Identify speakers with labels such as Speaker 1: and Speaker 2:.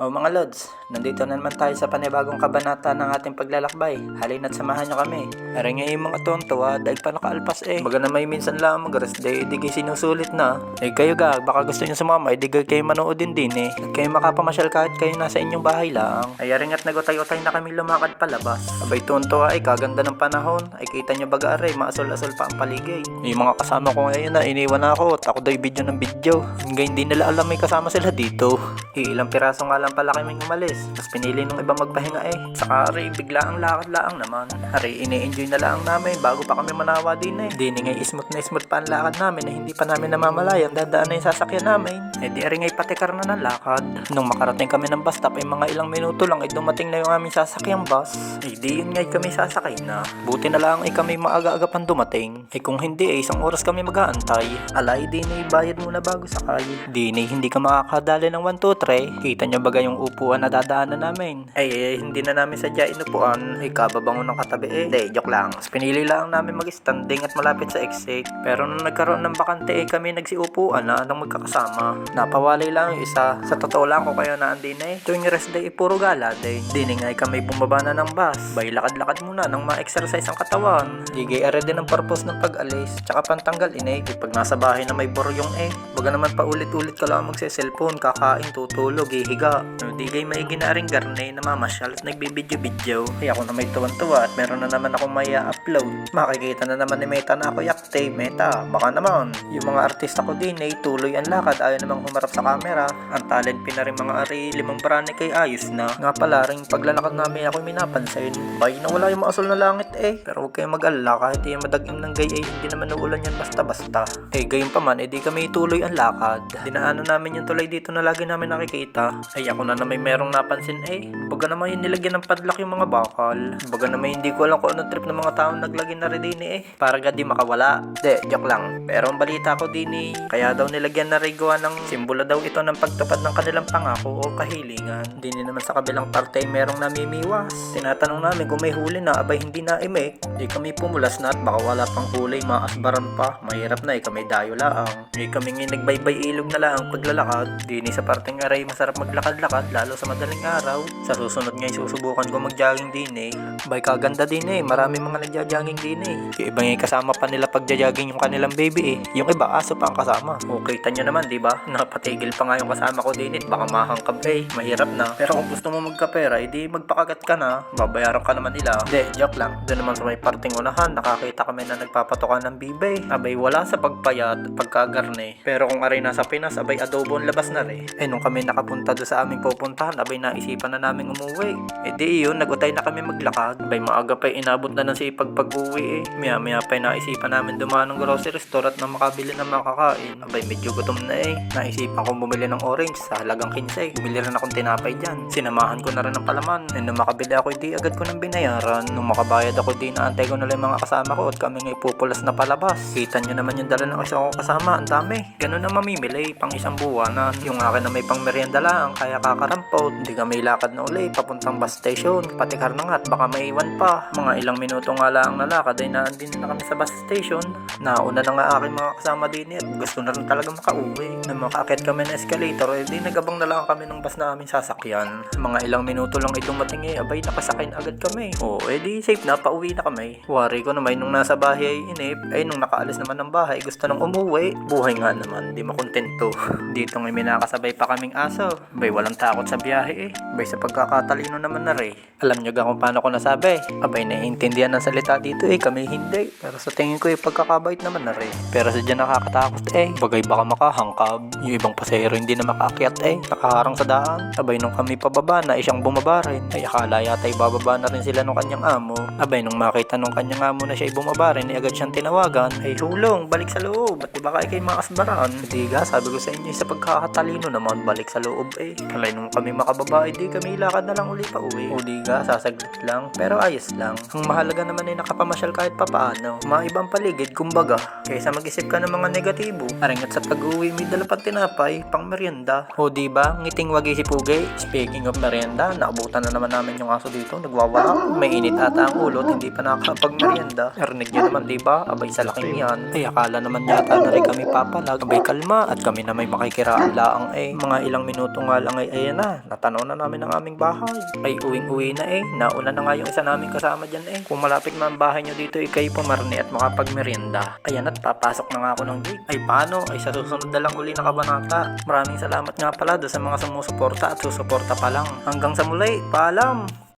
Speaker 1: O mga Lods, nandito na naman tayo sa panibagong kabanata ng ating paglalakbay. Halina't samahan nyo kami. Aray nga yung mga tonto ah, dahil pa nakaalpas eh. Baga na may minsan lang mag-rest day, di kayo sinusulit na. Eh kayo ga, baka gusto nyo sumama, eh di kayo manood din din eh. At kayo makapamasyal kahit kayo nasa inyong bahay lang. Ay aring at nagutay-utay na kami lumakad palabas. Abay tonto ah, ay kaganda ng panahon. Ay kita nyo baga aray, maasol-asol pa ang paligay. Yung mga kasama ko ngayon na iniwan na ako, at ako daw video ng video. Hanggang hindi nila alam may kasama sila dito. Eh, ilang piraso nga lang pala kaming umalis. Tapos pinili nung iba magpahinga eh. Saka aray, bigla ang lakad-laang naman. Aray, ini-enjoy na lang namin bago pa kami manawa din eh. Di ni nga smooth na smooth pa ang lakad namin eh. Hindi pa namin namamalayan dadaan na yung sasakyan namin. Eh di aray ngay patikar na ng lakad. Nung makarating kami ng bus stop ay mga ilang minuto lang ay dumating na yung aming sasakyang bus. Eh di yun ngay kami sasakay na. Buti na lang ay kami maaga-aga pang dumating. Eh kung hindi eh isang oras kami mag-aantay. Alay di na bayad muna bago sakay. Di na hindi ka makakadali ng 1, 2, 3. Kita nyo baga yung upuan na dadaanan namin. Ay, eh, hindi na namin sadya inupuan. Ay, kababango ng katabi eh. Hindi, joke lang. Tapos pinili lang namin mag-standing at malapit sa exit. Pero nung nagkaroon ng bakante eh, kami nagsiupuan na ng magkakasama. Napawalay lang yung isa. Sa totoo lang ko kayo na andin eh. Tuwing rest day, eh, puro gala day. Di na nga eh, kami bumaba na ng bus. Bay, lakad-lakad muna nang ma-exercise ang katawan. Di gay are din ang purpose ng pag-alis. Tsaka pantanggal inay. Eh, pag nasa bahay na may boryong eh. Baga naman paulit-ulit ka lang magse-cellphone, kakain, tutulog, ihiga. No, di gay may ginaring garne na mamasyal at nagbibidyo-bidyo. Kaya ako na may tuwan-tuwa at meron na naman akong may upload. Makikita na naman ni Meta na ako yakte. Meta, baka naman. Yung mga artista ko din ay tuloy ang lakad. Ayaw namang humarap sa camera. Ang talent pina rin mga ari limang brane kay ayos na. Nga pala ring paglalakad namin ako may napansin. Bay, nawala yung maasol na langit eh. Pero huwag kayong mag-alala kahit yung madagim ng gay ay hindi naman uulan yan basta-basta. Eh, gayon pa man, eh di kami tuloy ang lakad. Dinaanan namin yung tulay dito na lagi namin nakikita. Ay ako na na may merong napansin eh. Baga naman yung nilagyan ng padlock yung mga bakal. Baga naman hindi ko alam kung anong trip ng mga taong naglagay na rin din eh. Para ga di makawala. De, joke lang. Pero ang balita ko din eh, kaya daw nilagyan na rin ng simbolo daw ito ng pagtupad ng kanilang pangako o kahilingan. Hindi naman sa kabilang parte ay merong namimiwas. Tinatanong namin kung may huli na abay hindi na imik. Di kami pumulas na at baka wala pang huli, maasbaran pa. Mahirap na eh, kami dayo laang. Di kami nagbaybay ilog na lang paglalakad. Di ni sa parteng aray masarap maglakad-lakad lalo sa madaling araw. Sa susunod nga susubukan ko mag-jogging din eh. Bay kaganda din eh, marami mga nagja-jogging din eh. Yung iba nga kasama pa nila pagja-jogging yung kanilang baby eh. Yung iba aso pa ang kasama. Okay, tanyo naman di ba? Napatigil pa nga yung kasama ko din eh. Baka mahangkab eh, mahirap na. Pero kung gusto mo magkapera, edi magpakagat ka na. Babayaran ka naman nila. De, joke lang. Doon naman sa may parting unahan, nakakita kami na nagpapatokan ng bibay. Abay, wala sa pagpayat, pagkagarne. Pero kung aray nasa Pinas, abay adobo ang labas na rin. Eh, nung kami nakapunta doon sa aming pupuntahan, abay naisipan na namin umuwi. Eh di yun, nagutay na kami maglakad. Abay, maaga pa inabot na ng sipag pag-uwi eh. Maya maya pa naisipan namin dumaan ng grocery store at na makabili ng makakain. Abay, medyo gutom na eh. Naisipan kong bumili ng orange sa halagang 15. Bumili rin akong tinapay dyan. Sinamahan ko na rin ng palaman. Eh, nung makabili ako, di agad ko nang binayaran. Nung makabayad ako, di naantay ko na lang mga kasama ko at kami nga ipupulas na palabas. Kita nyo naman yung dala ng isa kasama. Ang dami. Ganun na mamimili. Pang isang buwanan. Yung akin na may pang merienda lang. Kaya kakarampot. Hindi kami lakad na uli. Papuntang bus station. Patikar na nga at baka may iwan pa. Mga ilang minuto nga lang nalakad ay naandin na kami sa bus station. Nauna na nga aking mga kasama din at gusto na rin talaga makauwi. Nung makakit kami ng escalator, eh nagabang na lang kami ng bus na aming sasakyan. Mga ilang minuto lang itong dumating eh, abay nakasakay na agad kami. Oo, oh, eh safe na, pauwi na kami. Wari ko naman nung nasa bahay ay inip, ay nung nakaalis naman ng bahay, gusto nang umuwi. Buhay nga naman, di makontento. Dito nga may nakasabay pa kaming aso. Bay walang takot sa biyahe eh. Bay sa pagkakatalino naman na rin. Alam nyo ga kung paano ko nasabi. Abay naiintindihan ng salita dito eh, kami hindi. Pero sa tingin ko eh, pagkakabait naman na rin. Pero sadya nakakatakot eh. Bagay baka makahangkab. Yung ibang pasahero hindi na makaakyat eh. Nakaharang sa daan. Abay nung kami pababa na, siyang bumaba rin. Ay akala yata ay bababa na rin sila nung kanyang amo. Abay nung makita nung kanyang amo na siya ay bumaba rin, ay agad siyang tinawagan. Ay hulong, balik sa loob. Ba't di ba kayo kay mga asbaran? Hindi ga, sabi ko sa inyo sa pagkakatalino naman, balik sa loob eh. Kalay nung kami makababa, eh, di kami lakad na lang uli pa uwi. Di ga, sasaglit lang. Pero ayos lang. Ang mahalaga naman ay nakapamasyal kahit papaano. Mga ibang paligid, kumbaga. Kaysa mag-isip ka ng mga negatibo. Aringat sa pag-uwi, may dala pang tinapay, pang merienda. O di ba, ngiting wagi si Pugay. Speaking of merienda, naabutan na naman namin yung aso dito, nagwawala. May init ata ang ulot, hindi pa nakakapag-merienda. Narinig niya naman, di ba? Abay sa laking yan. Ay, akala naman yata na rin kami papalag. Abay kalma, at kami na may makikiraan laang eh. Mga ilang minuto nga lang ay ayan na, natanaw na namin ang aming bahay. Ay, uwing-uwi na eh. Nauna na nga yung isa namin kasama dyan eh. Kung malapit man ang bahay nyo dito, eh, kayo pumarni at makapagmerienda. Ayan at papasok na nga ako ng gate. Ay, paano? Ay, sa susunod na lang uli na kabanata. Maraming salamat nga pala doon sa mga sumusuporta at susuporta pa lang. Hanggang sa muli, paalam!